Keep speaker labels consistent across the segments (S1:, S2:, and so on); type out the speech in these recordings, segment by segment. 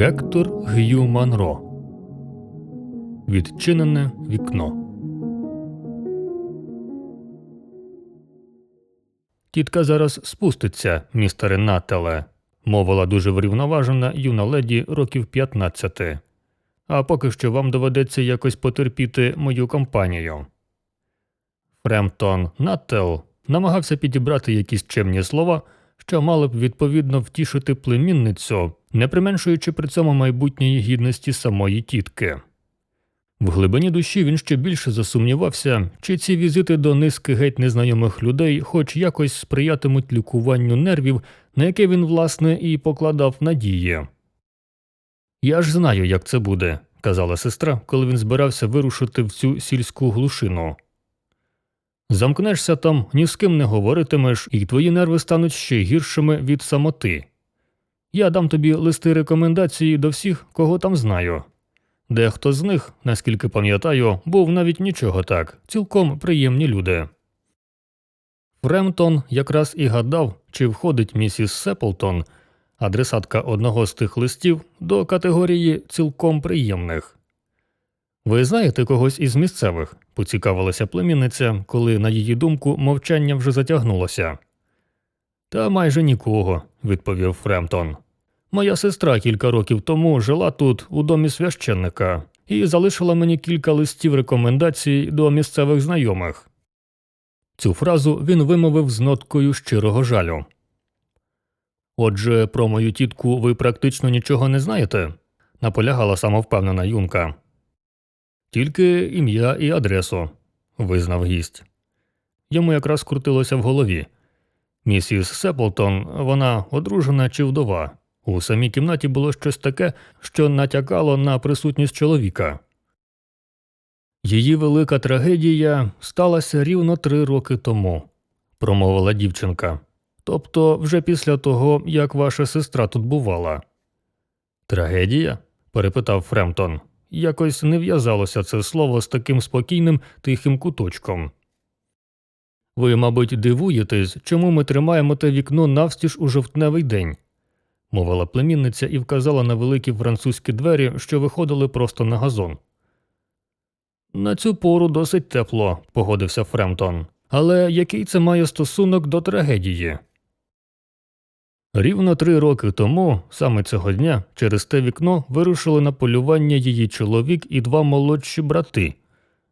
S1: Гектор Г'ю Манро. Відчинене вікно. Тітка зараз спуститься, містере Нателе, мовила дуже врівноважена юна леді років 15. А поки що вам доведеться якось потерпіти мою компанію. Фремтон Наттел намагався підібрати якісь чемні слова, що мали б відповідно втішити племінницю, не применшуючи при цьому майбутньої гідності самої тітки. В глибині душі він ще більше засумнівався, чи ці візити до низки геть незнайомих людей хоч якось сприятимуть лікуванню нервів, на яке він, власне, і покладав надії. Я ж знаю, як це буде, казала сестра, коли він збирався вирушити в цю сільську глушину. Замкнешся там, ні з ким не говоритимеш, і твої нерви стануть ще гіршими від самоти. Я дам тобі листи рекомендації до всіх, кого там знаю. Дехто з них, наскільки пам'ятаю, був навіть нічого так, цілком приємні люди. Фремтон якраз і гадав, чи входить місіс Сеплтон, адресатка одного з тих листів, до категорії цілком приємних. Ви знаєте когось із місцевих? поцікавилася племінниця, коли, на її думку, мовчання вже затягнулося. Та майже нікого, відповів Фремтон. Моя сестра кілька років тому жила тут, у домі священника, і залишила мені кілька листів рекомендацій до місцевих знайомих. Цю фразу він вимовив з ноткою щирого жалю. Отже, про мою тітку ви практично нічого не знаєте? наполягала самовпевнена юнка. Тільки ім'я і адресу, визнав гість. Йому якраз крутилося в голові. Місіс Сеплтон, вона одружена чи вдова. У самій кімнаті було щось таке, що натякало на присутність чоловіка. Її велика трагедія сталася рівно три роки тому, промовила дівчинка. Тобто вже після того, як ваша сестра тут бувала. Трагедія? перепитав Фремтон. Якось не в'язалося це слово з таким спокійним тихим куточком. Ви, мабуть, дивуєтесь, чому ми тримаємо те вікно навстіж у жовтневий день, мовила племінниця і вказала на великі французькі двері, що виходили просто на газон. На цю пору досить тепло, погодився Фремтон. Але який це має стосунок до трагедії? Рівно три роки тому, саме цього дня, через те вікно вирушили на полювання її чоловік і два молодші брати.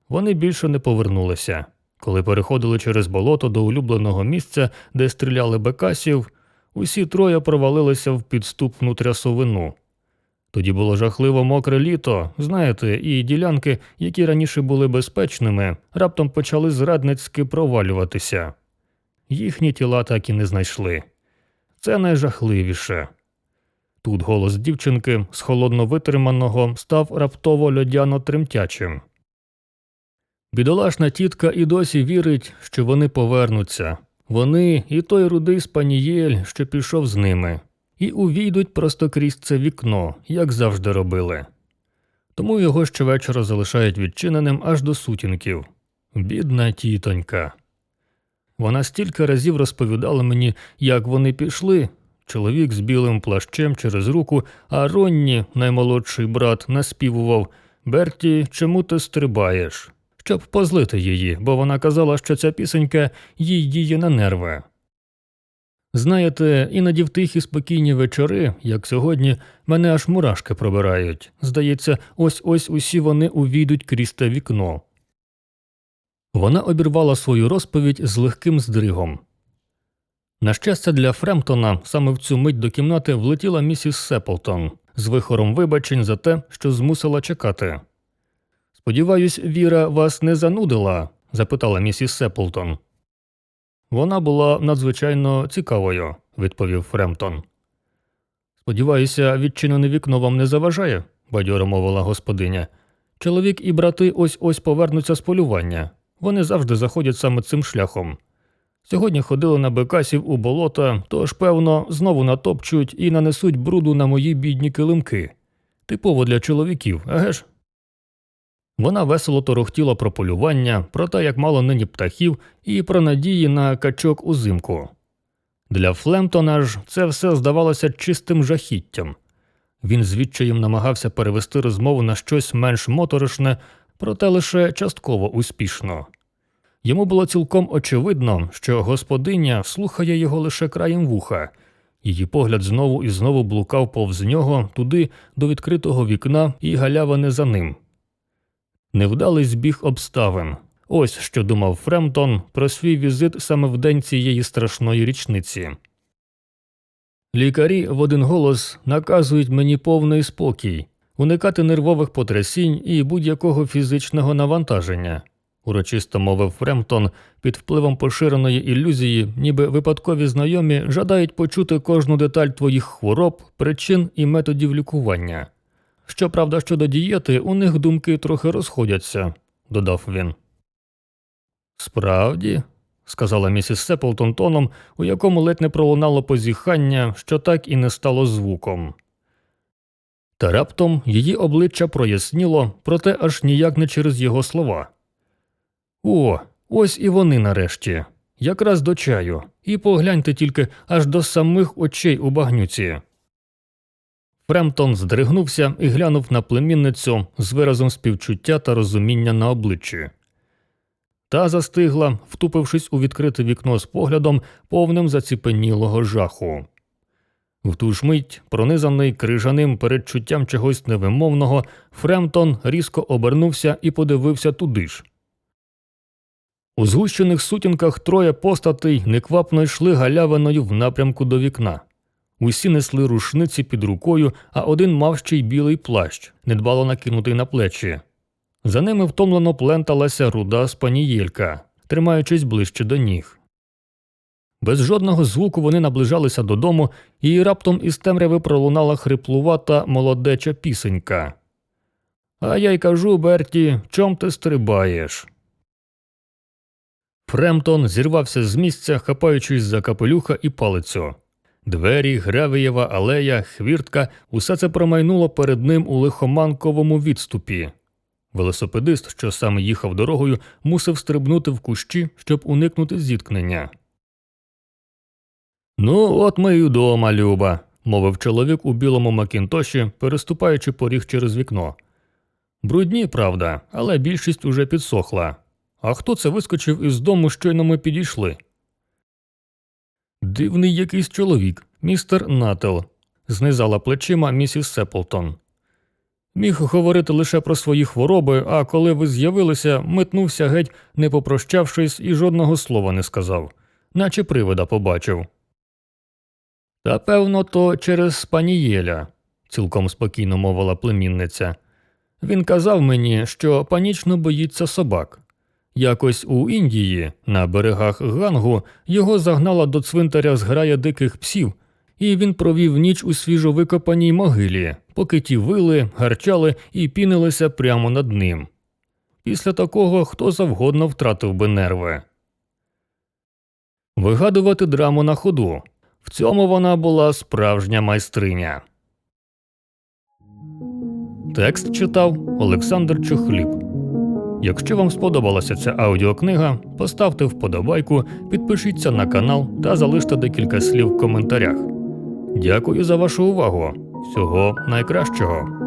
S1: Вони більше не повернулися. Коли переходили через болото до улюбленого місця, де стріляли бекасів, усі троє провалилися в підступну трясовину. Тоді було жахливо мокре літо, знаєте, і ділянки, які раніше були безпечними, раптом почали зрадницьки провалюватися. Їхні тіла так і не знайшли. Це найжахливіше. Тут голос дівчинки з холодно витриманого став раптово льодяно тремтячим. Бідолашна тітка і досі вірить, що вони повернуться. Вони і той рудий спанієль, що пішов з ними, і увійдуть просто крізь це вікно, як завжди робили. Тому його щовечора залишають відчиненим аж до сутінків. Бідна тітонька. Вона стільки разів розповідала мені, як вони пішли. Чоловік з білим плащем через руку, а Ронні, наймолодший брат, наспівував Берті, чому ти стрибаєш? Щоб позлити її, бо вона казала, що ця пісенька їй діє на нерви. Знаєте, іноді в тихі спокійні вечори, як сьогодні, мене аж мурашки пробирають. Здається, ось ось усі вони увійдуть крізь те вікно. Вона обірвала свою розповідь з легким здригом. На щастя, для Фремтона саме в цю мить до кімнати влетіла місіс Сеплтон з вихором вибачень за те, що змусила чекати. Сподіваюсь, Віра вас не занудила? запитала місіс Сеплтон. Вона була надзвичайно цікавою, відповів Фремтон. Сподіваюся, відчинене вікно вам не заважає, бадьоро мовила господиня. Чоловік і брати ось ось повернуться з полювання. Вони завжди заходять саме цим шляхом. Сьогодні ходили на бекасів у болота, тож, певно, знову натопчуть і нанесуть бруду на мої бідні килимки. Типово для чоловіків, еге ж? Вона весело торохтіла про полювання, про те, як мало нині птахів, і про надії на качок узимку. Для Флемтона ж це все здавалося чистим жахіттям. Він з відчаєм намагався перевести розмову на щось менш моторошне, проте лише частково успішно. Йому було цілком очевидно, що господиня слухає його лише краєм вуха. Її погляд знову і знову блукав повз нього туди до відкритого вікна і галявини за ним. Невдалий збіг обставин. Ось що думав Фремтон про свій візит саме в день цієї страшної річниці. Лікарі в один голос наказують мені повний спокій, уникати нервових потрясінь і будь-якого фізичного навантаження, урочисто мовив Фремтон під впливом поширеної ілюзії, ніби випадкові знайомі жадають почути кожну деталь твоїх хвороб, причин і методів лікування. Щоправда, щодо дієти, у них думки трохи розходяться, додав він. Справді, сказала місіс Сеплтон тоном, у якому ледь не пролунало позіхання, що так і не стало звуком. Та раптом її обличчя проясніло, проте аж ніяк не через його слова. О, ось і вони нарешті, якраз до чаю, і погляньте тільки аж до самих очей у багнюці. Фремтон здригнувся і глянув на племінницю з виразом співчуття та розуміння на обличчі. Та застигла, втупившись у відкрите вікно з поглядом, повним заціпенілого жаху. В ту ж мить, пронизаний крижаним передчуттям чогось невимовного, Фремтон різко обернувся і подивився туди ж. У згущених сутінках троє постатей неквапно йшли галявиною в напрямку до вікна. Усі несли рушниці під рукою, а один мав ще й білий плащ, недбало накинутий на плечі. За ними втомлено пленталася руда спанієлька, тримаючись ближче до ніг. Без жодного звуку вони наближалися додому, і раптом із темряви пролунала хриплувата молодеча пісенька. А я й кажу, Берті, чом ти стрибаєш? Фремтон зірвався з місця, хапаючись за капелюха і палицю. Двері, гравієва алея, хвіртка усе це промайнуло перед ним у лихоманковому відступі. Велосипедист, що саме їхав дорогою, мусив стрибнути в кущі, щоб уникнути зіткнення. Ну, от ми й удома, Люба, мовив чоловік у білому макінтоші, переступаючи поріг через вікно. Брудні, правда, але більшість уже підсохла. А хто це вискочив із дому, щойно ми підійшли? Дивний якийсь чоловік, містер Нател, знизала плечима місіс Сеплтон. Міг говорити лише про свої хвороби, а коли ви з'явилися, метнувся геть, не попрощавшись, і жодного слова не сказав, наче привида побачив. Та певно, то через спанієля, цілком спокійно мовила племінниця. Він казав мені, що панічно боїться собак. Якось у Індії, на берегах Гангу, його загнала до цвинтаря зграя диких псів, і він провів ніч у свіжовикопаній могилі, поки ті вили, гарчали і пінилися прямо над ним. Після такого хто завгодно втратив би нерви. Вигадувати драму на ходу. В цьому вона була справжня майстриня. Текст читав Олександр Чухліб. Якщо вам сподобалася ця аудіокнига, поставте вподобайку, підпишіться на канал та залиште декілька слів в коментарях. Дякую за вашу увагу. Всього найкращого.